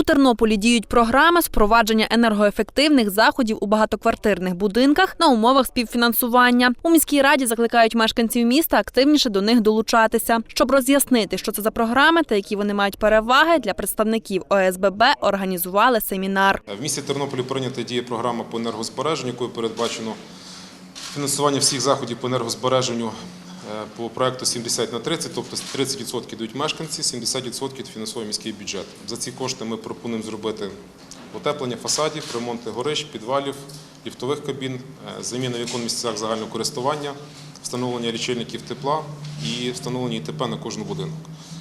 У Тернополі діють програми впровадження енергоефективних заходів у багатоквартирних будинках на умовах співфінансування. У міській раді закликають мешканців міста активніше до них долучатися. Щоб роз'яснити, що це за програми та які вони мають переваги для представників ОСББ, організували семінар. В місті Тернополі прийнята діє програма по енергозбереженню, якою передбачено фінансування всіх заходів по енергозбереженню по проекту 70 на 30, тобто 30% йдуть мешканці, 70% фінансує міський бюджет. За ці кошти ми пропонуємо зробити утеплення фасадів, ремонти горищ, підвалів, ліфтових кабін, заміну заміна вікон в місцях загального користування, встановлення лічильників тепла і встановлення ІТП на кожен будинок.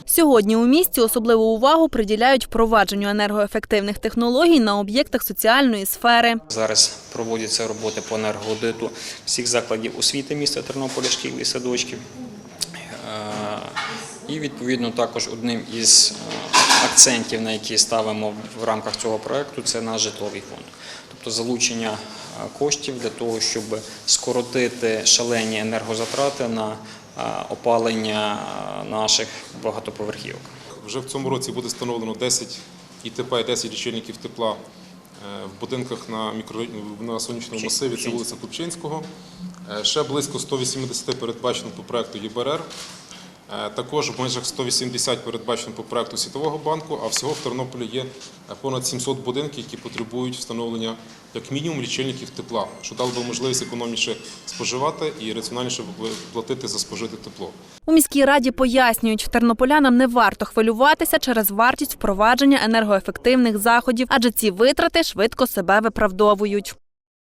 Сьогодні у місті особливу увагу приділяють впровадженню енергоефективних технологій на об'єктах соціальної сфери. Зараз проводяться роботи по енергоаудиту всіх закладів освіти міста Тернополя, шкіл і садочків. Е, І відповідно також одним із е, акцентів, на які ставимо в рамках цього проекту, це наш житловий фонд. Тобто залучення коштів для того, щоб скоротити шалені енергозатрати на опалення наших багатоповерхівок. Вже в цьому році буде встановлено 10 ІТП і 10 лічильників тепла е, в будинках на, мікро... на сонячному масиві, це вулиця Купчинського. Е, Ще близько 180 передбачено по проекту ЄБРР. Е, Також в межах 180 передбачено по проекту Світового банку, а всього в Тернополі є е, понад 700 будинків, які потребують встановлення як мінімум лічильників тепла, що дало би можливість економніше споживати і раціональніше платити за спожите тепло. У міській раді пояснюють, тернополянам не варто хвилюватися через вартість впровадження енергоефективних заходів, адже ці витрати швидко себе виправдовують.